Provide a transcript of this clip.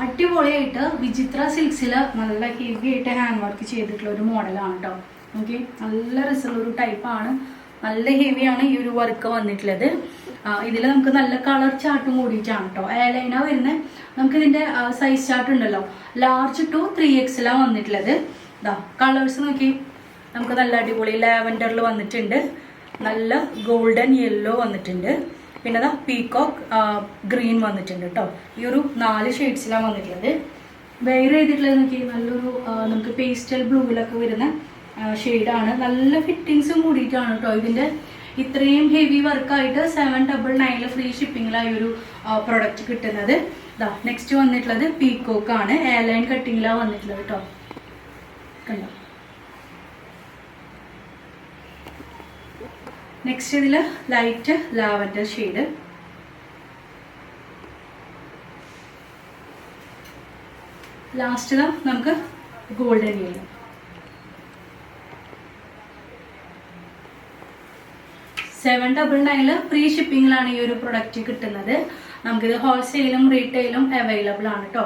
അടിപൊളിയായിട്ട് വിചിത്ര സിൽക്സിൽ നല്ല ഹെവി ആയിട്ട് ഹാൻഡ് വർക്ക് ചെയ്തിട്ടുള്ള ഒരു മോഡലാണ് കേട്ടോ ഓക്കെ നല്ല രസമുള്ള ഒരു ടൈപ്പാണ് നല്ല ഹെവിയാണ് ഈ ഒരു വർക്ക് വന്നിട്ടുള്ളത്. ഇതിൽ നമുക്ക് നല്ല കളർ ചാർട്ടും കൂടിയിട്ടാണ് കേട്ടോ ഏലൈന വരുന്നത് നമുക്ക് ഇതിന്റെ സൈസ് ചാർട്ട് ഉണ്ടല്ലോ. ലാർജ് ടു ത്രീ എക്സിലാണ് വന്നിട്ടുള്ളത്. ഇതാ കളേഴ്സ് നോക്കി. നമുക്ക് നല്ല അടിപൊളി ലാവൻഡറിൽ വന്നിട്ടുണ്ട്. നല്ല ഗോൾഡൻ യെല്ലോ വന്നിട്ടുണ്ട്. പിന്നെ അതാ പീകോക്ക് ഗ്രീൻ വന്നിട്ടുണ്ട് കേട്ടോ ഈ ഒരു നാല് ഷെയ്ഡ്സിലാണ് വന്നിട്ടുള്ളത്. വെയർ ചെയ്തിട്ടുള്ളത് നോക്കി നല്ലൊരു നമുക്ക് പേസ്റ്റൽ ബ്ലൂവിലൊക്കെ വരുന്ന ഷെയ്ഡാണ് നല്ല ഫിറ്റിങ്സും കൂടിയിട്ടാണ് കേട്ടോ ഇതിന്റെ. ഇത്രയും ഹെവി വർക്കായിട്ട് സെവൻ ഡബിൾ നയനിൽ ഫ്രീ ഷിപ്പിങ്ങിലായി ഒരു പ്രൊഡക്റ്റ് കിട്ടുന്നത്. ഇതാ നെക്സ്റ്റ് വന്നിട്ടുള്ളത് പീകോക്ക് ആണ് എയർലൈൻ കട്ടിങ്ങിലാണ് വന്നിട്ടുള്ളത് കേട്ടോ കണ്ടോ? നെക്സ്റ്റ് ഇതിൽ ലൈറ്റ് ലാവൻഡർ ഷെയ്ഡ് ലാസ്റ്റ് നമുക്ക് ഗോൾഡൻ യെല്ലോ സെവൻ ഡബിൾ നയനിൽ ഫ്രീ ഷിപ്പിങ്ങിലാണ് ഈ ഒരു പ്രൊഡക്റ്റ് കിട്ടുന്നത്. നമുക്കിത് ഹോൾസെയിലും റീറ്റെയിലും അവൈലബിൾ ആണ് കേട്ടോ